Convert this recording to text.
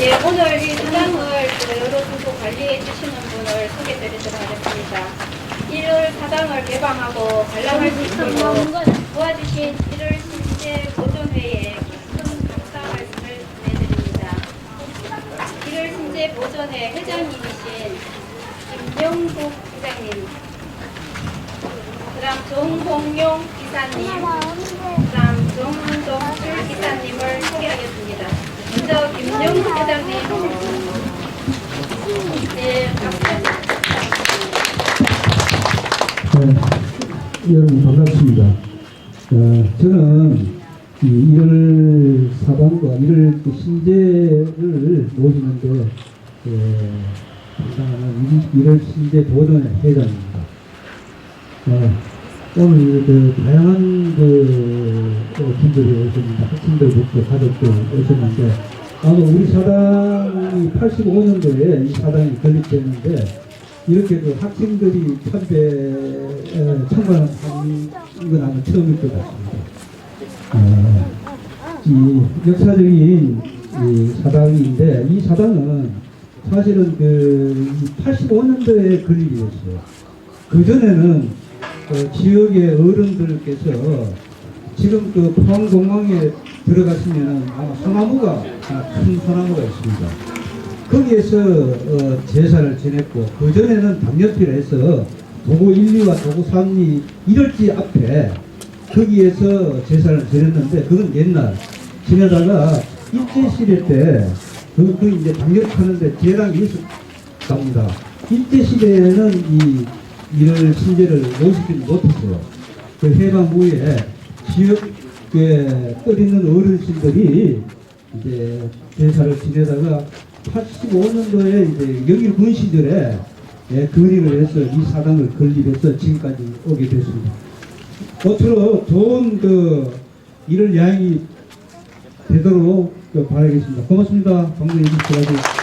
예, 오늘 이 사당을 그 여러 분도 관리해 주시는 분을 소개드리도록 하겠습니다. 1월 사당을 개방하고 관람할 수 있도록 도와주신 1월 신재 보존회에 큰 감사 말씀을 전해드립니다. 1월 신재 보존회 회장님이신 김영국 회장님, 그 다음 정홍용 기사님, 그 다음 네, 여러분 반갑습니다. 어, 저는 이 1월 사단과 1월 그 신재를 모시는데 예, 담당하는 1월 신재 보존회 회장입니다. 어, 오늘 그 다양한 그 어, 분들이 오셨는데 학생들부터 가족들 오셨는데 아마 우리 사당이 85년도에 이 사당이 건립됐는데 이렇게 그 학생들이 참배 참관한 건 아마 처음일 것 같습니다. 어, 이 역사적인 이 사당인데 이 사당은 사실은 그 85년도에 건립이었어요. 그 전에는 그 지역의 어른들께서 지금 그 포항공항에 들어가시면은 아마 소나무가 큰 소나무가 있습니다. 거기에서 어, 제사를 지냈고 그 전에는 당연필에서 도구 1, 2와 도구 3, 2 이럴지 앞에 거기에서 제사를 지냈는데 그건 옛날 지내다가 일제시대 때 그 그 이제 당연하는데 재랑이 있었답니다. 일제시대에는 이 이를 신제를 모시지 못했어요. 그 해방 후에 지역 에 떠있는 어르신들이 이제 제사를 지내다가 85년도에 이제 영일 군 시절에 예, 건립을 해서 이 사당을 건립해서 지금까지 오게 됐습니다. 모쪼록 좋은 그 일을 야행이 되도록 그 바라겠습니다. 고맙습니다. 방금 해주셔서